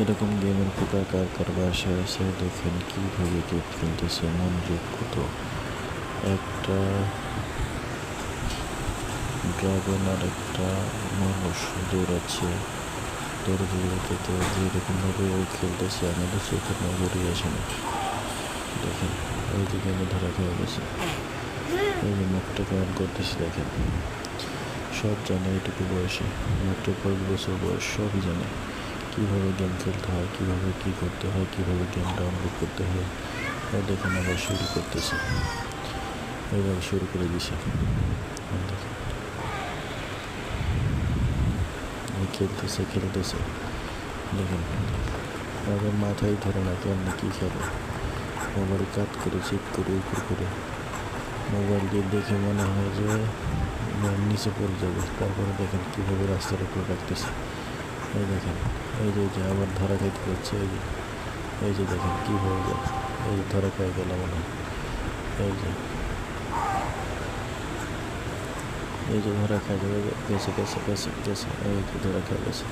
এরকম গেমের পোকা কার কার আছে? দেখেন কীভাবে গেট কিনতেছে মনোযোগ কত? একটা ড্রাগন আর একটা মানুষ দৌড়াচ্ছে। দৌড়াতে দৌড়াতে যেরকমভাবে ও খেলতেছে, আমাদের চোখের নজরই আসে না। দেখেন ওই দিকে আমি ধরা খেয়ে গেছে। এই যে মুখটা কেমন করতেছে দেখেন। সব জানে এটুকু বয়সে, মাত্র কয়েক বছর বয়স, সবই জানে। কীভাবে গেম খেলতে হয়, কীভাবে কী করতে হয়, কীভাবে গেম ডাউনলোড করতে হয় দেখেন আবার শুরু করতেছে। এইভাবে শুরু করে দিছে। খেলতেছে খেলতেছে। দেখেন, আবার মাথায় ধরে না কেমনি কী খেলে। মোবাইল কাট করে চেক করে, উপর করে। মোবাইল দিয়ে দেখে মনে হয় যে, নিচে পড়ে যাবে। তারপরে দেখেন কীভাবে রাস্তার উপরে রাখতেছে এই দেখেন, এই যে যে আবার ধরা খাইতে যাচ্ছে, এই যে এই যে দেখেন কীভাবে যায় এই যে ধরা খাই গেল মনে হয় এই যে এই যে ধরা খাই গেছে গেছে গেছে গেছে, এই যে ধরা খাই গেছে।